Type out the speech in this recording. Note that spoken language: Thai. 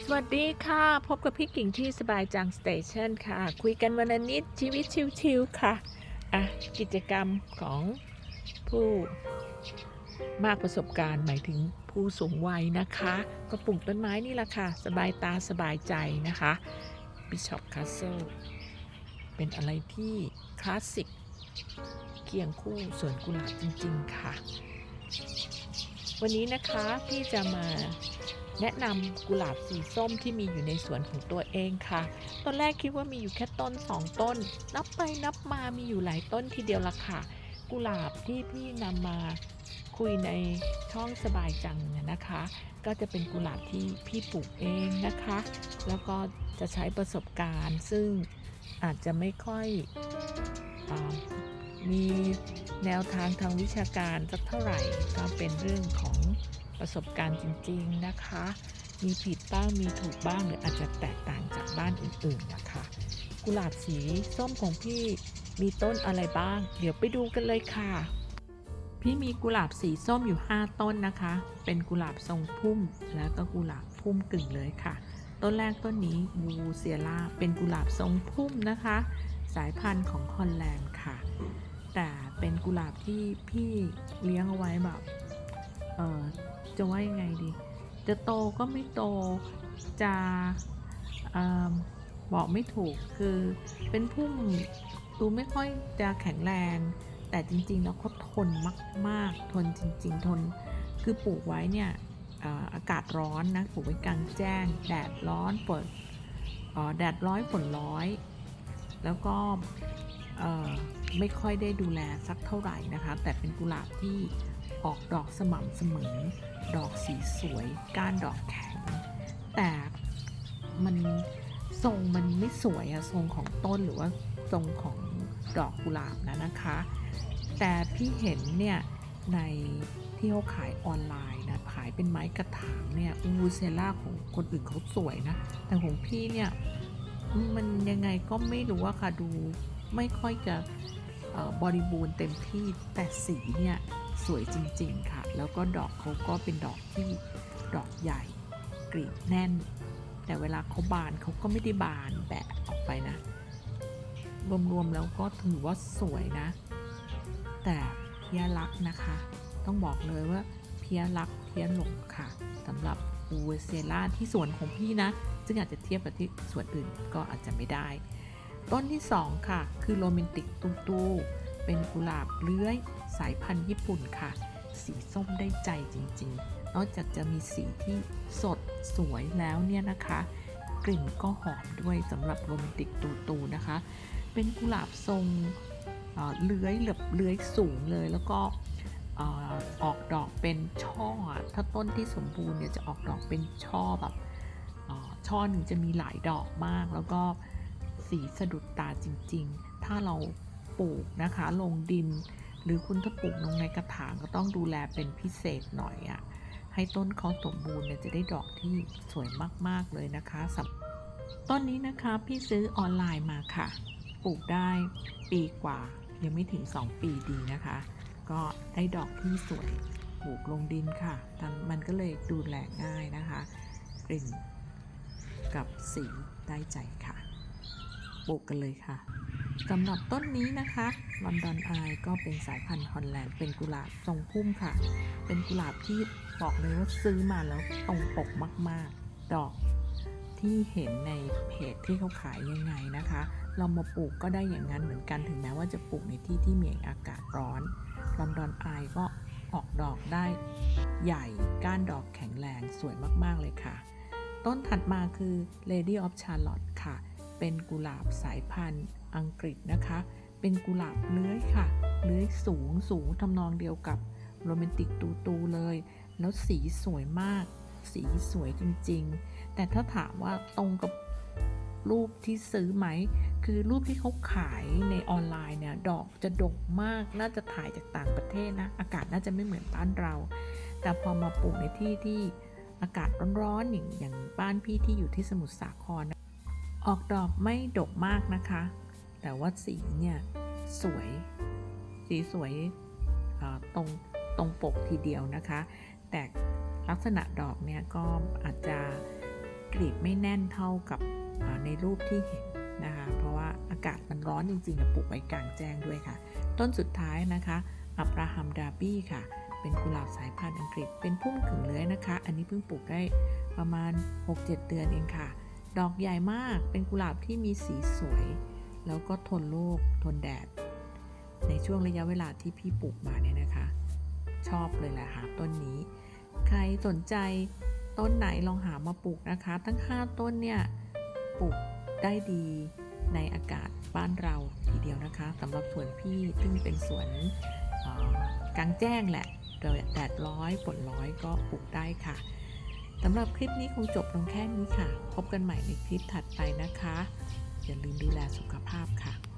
สวัสดีค่ะ พบกับพี่กิ่งที่สบายจังสเตชันค่ะ คุยกันวันนิดชีวิตชิวๆค่ะ อะ กิจกรรมของผู้มากประสบการณ์หมายถึงผู้สูงวัยนะคะ ก็ปลูกต้นไม้นี่แหละค่ะ สบายตาสบายใจนะคะ Bishop Castle เป็นอะไรที่คลาสสิกเคียงคู่สวนกุหลาบจริง ๆ ค่ะ วันนี้นะคะพี่จะมา แนะนำกุหลาบสีส้มที่มีอยู่ในสวนของตัวเองค่ะ ตอนแรกคิดว่ามีอยู่แค่ต้น 2 ต้น นับไปนับมามีอยู่หลายต้นทีเดียวละค่ะ กุหลาบที่พี่นำมาคุยในช่องสบายจังนะคะ ก็จะเป็นกุหลาบที่พี่ปลูกเองนะคะ แล้วก็จะใช้ประสบการณ์ ซึ่งอาจจะไม่ค่อยอมีแนวทางทางวิชาการสักเท่าไหร่ก็เป็นเรื่องของ ประสบการณ์จริงๆนะคะ มีผิดบ้างมีถูกบ้างหรืออาจจะแตกต่างจากบ้านอื่นๆนะคะ กุหลาบสีส้มของพี่มีต้นอะไรบ้าง เดี๋ยวไปดูกันเลยค่ะ พี่มีกุหลาบสีส้มอยู่ 5 ต้นนะคะ เป็นกุหลาบทรงพุ่ม แล้วก็กุหลาบพุ่มกึ่งเลยค่ะ ต้นแรกต้นนี้บูเซียล่าเป็นกุหลาบทรงพุ่มนะคะ สายพันธุ์ของฮอลแลนด์ค่ะ แต่เป็นกุหลาบที่พี่เลี้ยงเอาไว้แบบเออ จะว่ายังไงดี จะโตก็ไม่โตจะเออบอกไม่ถูกคือเป็นพุ่มดูไม่ค่อยจะแข็งแรง แต่จริงๆแล้วเขาทนมากๆ ทนจริง ๆ ทน คือปลูกไว้เนี่ยอากาศร้อนนะปลูกไว้กลางแจ้ง แดดร้อนฝนแดดร้อยฝนร้อย แล้วก็ไม่ค่อยได้ดูแลสักเท่าไหร่นะคะ แต่เป็นกุหลาบที่ ออกดอกสม่ำเสมอ ดอกสีสวยก้านดอกแข็ง แต่มันทรงมันไม่สวยอะทรงของต้นหรือว่าทรงของดอกกุหลาบนะนะคะ แต่พี่เห็นเนี่ยในที่เขาขายออนไลน์นะขายเป็นไม้กระถางเนี่ยอูเซล่าของคนอื่นเขาสวยนะ แต่ของพี่เนี่ยมันยังไงก็ไม่รู้ว่าค่ะดูไม่ค่อยจะบริบูรณ์เต็มที่แต่สีเนี่ย สวยจริง ๆ ค่ะ แล้วก็ดอกเขาก็เป็นดอกที่ดอกใหญ่กรีบแน่น แต่เวลาเขาบานเขาก็ไม่ได้บานแบะออกไปนะ รวม ๆ แล้วก็ถือว่าสวยนะ แต่เพียรักนะคะ ต้องบอกเลยว่าเพียรักเพียหลงค่ะสำหรับอูเวเซล่าที่สวนของพี่นะ ซึ่งอาจจะเทียบกับที่สวนอื่นก็อาจจะไม่ได้ ต้นที่ 2 ค่ะ คือโรแมนติกตูตู เป็นกุหลาบเลื้อย สายพันธุ์ญี่ปุ่นค่ะ สีส้มได้ใจจริงๆ นอกจากจะมีสีที่สดสวยแล้วเนี่ยนะคะ กลิ่นก็หอมด้วยสำหรับโรแมนติกตูตูนะคะ เป็นกุหลาบทรงเอ่อเลื้อยแบบเลื้อยสูงเลยแล้วก็ออกดอกเป็นช่อ ถ้าต้นที่สมบูรณ์เนี่ยจะออกดอกเป็นช่อแบบช่อหนึ่งจะมีหลายดอกมาก แล้วก็สีสะดุดตาจริง ๆ ถ้าเรา ปลูกนะคะ ลงดิน หรือคุณถ้าปลูกลงในกระถางก็ต้องดูแลเป็นพิเศษหน่อยอะ่ะให้ต้นเขาสมบูรณ์เนี่ยจะได้ดอกที่สวยมาก ๆ เลยนะคะสำต้นนี้นะคะพี่ซื้อออนไลน์มาค่ะ ปลูกได้ปีกว่า ยังไม่ถึง 2 ปีดีนะคะ ก็ได้ดอกที่สวยปลูกลงดินค่ะ มันก็เลยดูแลง่ายนะคะ กลิ่นกับสีได้ใจค่ะ ปลูกกันเลยค่ะ สำหรับต้นนี้นะคะลอนดอนอายก็เป็นสายพันธุ์ฮอลแลนด์เป็นกุหลาบทรงพุ่มค่ะ เป็นกุหลาบที่บอกเลยว่าซื้อมาแล้วตรงปกมาก ๆ ดอกที่เห็นในเพจที่เขาขายยังไงนะคะ เรามาปลูกก็ได้อย่างนั้นเหมือนกันถึงแม้ว่าจะปลูกในที่ที่มีอากาศร้อนลอนดอนอายก็ออกดอกได้ใหญ่ก้านดอกแข็งแรงสวยมาก ๆ เลยค่ะ ต้นถัดมาคือ Lady of Charlotte ค่ะ เป็นกุหลาบสายพันธุ์ อังกฤษนะคะ เป็นกุหลาบเลื้อยค่ะ เลื้อยสูงสูงทำนองเดียวกับโรแมนติกตูตูเลย แล้วสีสวยมาก สีสวยจริงๆ แต่ถ้าถามว่าตรงกับรูปที่ซื้อไหม คือรูปที่เขาขายในออนไลน์เนี่ย ดอกจะดกมาก น่าจะถ่ายจากต่างประเทศนะ อากาศน่าจะไม่เหมือนบ้านเรา แต่พอมาปลูกในที่ที่อากาศร้อนๆอย่างอย่างบ้านพี่ที่อยู่ที่สมุทรสาครนะออกดอกไม่ดกมากนะคะ แต่ว่าสีเนี่ยสวย สีสวยตรงตรงปกทีเดียวนะคะ แต่ลักษณะดอกเนี่ยก็อาจจะกลีบไม่แน่นเท่ากับในรูปที่เห็นนะคะ เพราะว่าอากาศมันร้อนจริงๆอะปลูกไว้กลางแจ้งด้วยค่ะ ต้นสุดท้ายนะคะอับราฮัมดาบี้ค่ะ เป็นกุหลาบสายพันธุ์อังกฤษ เป็นพุ่มขึงเลื้อยนะคะ อันนี้เพิ่งปลูกได้ประมาณ 6-7 เดือนเองค่ะ ดอกใหญ่มาก เป็นกุหลาบที่มีสีสวย แล้วก็ทนโลกทนแดด ในช่วงระยะเวลาที่พี่ปลูกมาเนี่ยนะคะ ชอบเลยแหละค่ะต้นนี้ ใครสนใจต้นไหนลองหามาปลูกนะคะ ทั้ง 5 ต้นเนี่ยปลูกได้ดีในอากาศบ้านเราทีเดียวนะคะสำหรับสวนพี่ซึ่งเป็นสวนกลางแจ้งแหละโดยแดดร้อยฝนร้อยก็ปลูกได้ค่ะสำหรับคลิปนี้คงจบลงแค่นี้ค่ะ พบกันใหม่ในคลิปถัดไปนะคะ อย่าลืมดูแลสุขภาพค่ะ